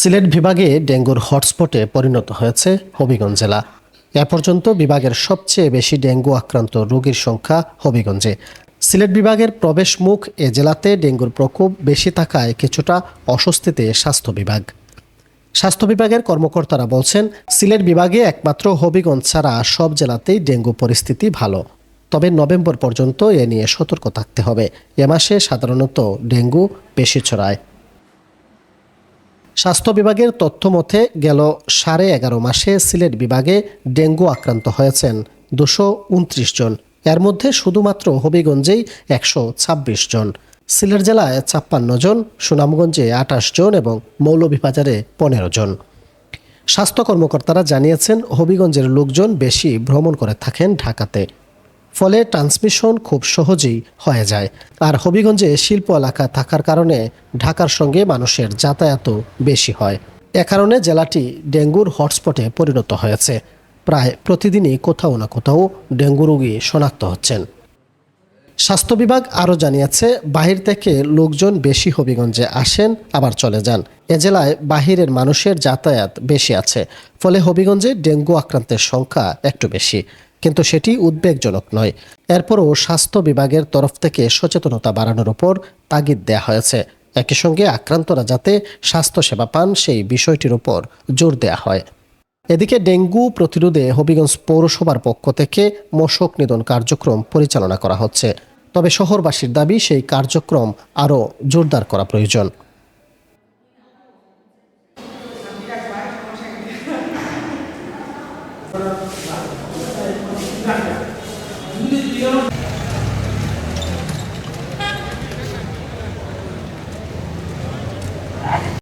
সিলেট বিভাগে ডেঙ্গুর হটস্পটে পরিণত হয়েছে হবিগঞ্জ জেলা। এ পর্যন্ত বিভাগের সবচেয়ে বেশি ডেঙ্গু আক্রান্ত রোগীর সংখ্যা হবিগঞ্জে। সিলেট বিভাগের প্রবেশ মুখ এ জেলাতে ডেঙ্গুর প্রকোপ বেশি থাকায় কিছুটা অস্বস্তিতে স্বাস্থ্য বিভাগ। স্বাস্থ্য বিভাগের কর্মকর্তারা বলছেন, সিলেট বিভাগে একমাত্র হবিগঞ্জ ছাড়া সব জেলাতেই ডেঙ্গু পরিস্থিতি ভালো। তবে নভেম্বর পর্যন্ত এ নিয়ে সতর্ক থাকতে হবে। এ মাসে সাধারণত ডেঙ্গু বেশি ছড়ায়। স্বাস্থ্য বিভাগের তথ্য মতে গেল সাড়ে এগারো মাসে সিলেট বিভাগে ডেঙ্গু আক্রান্ত হয়েছেন দুশো উনত্রিশ জন। এর মধ্যে শুধুমাত্র হবিগঞ্জেই একশো ছাব্বিশ জন। সিলেট জেলায় ছাপ্পান্ন জন, সুনামগঞ্জে আঠাশ জন এবং মৌলভীবাজারে পনেরো জন। স্বাস্থ্য কর্মকর্তারা জানিয়েছেন, হবিগঞ্জের লোকজন বেশি ভ্রমণ করে থাকেন ঢাকাতে। ফলে ট্রান্সমিশন খুব সহজেই হয়ে যায়। আর হবিগঞ্জে শিল্প এলাকা থাকার কারণে ঢাকার সঙ্গে মানুষের যাতায়াতও বেশি হয়। এ কারণে জেলাটি ডেঙ্গুর হটস্পটে পরিণত হয়েছে। প্রায় প্রতিদিনই কোথাও না কোথাও ডেঙ্গু রোগী শনাক্ত হচ্ছেন। স্বাস্থ্য বিভাগ আরও জানিয়েছে, বাহির থেকে লোকজন বেশি হবিগঞ্জে আসেন, আবার চলে যান। এ জেলায় বাহিরের মানুষের যাতায়াত বেশি আছে, ফলে হবিগঞ্জে ডেঙ্গু আক্রান্তের সংখ্যা একটু বেশি। কিন্তু সেটি উদ্বেগজনক নয়। এরপরও স্বাস্থ্য বিভাগের তরফ থেকে সচেতনতা বাড়ানোর উপর তাগিদ দেওয়া হয়েছে। একই সঙ্গে আক্রান্তরা যাতে স্বাস্থ্যসেবা পান, সেই বিষয়টির উপর জোর দেওয়া হয়। এদিকে ডেঙ্গু প্রতিরোধে হবিগঞ্জ পৌরসভার পক্ষ থেকে মশক নিধন কার্যক্রম পরিচালনা করা হচ্ছে। তবে শহরবাসীর দাবি, সেই কার্যক্রম আরও জোরদার করা প্রয়োজন। Gracias.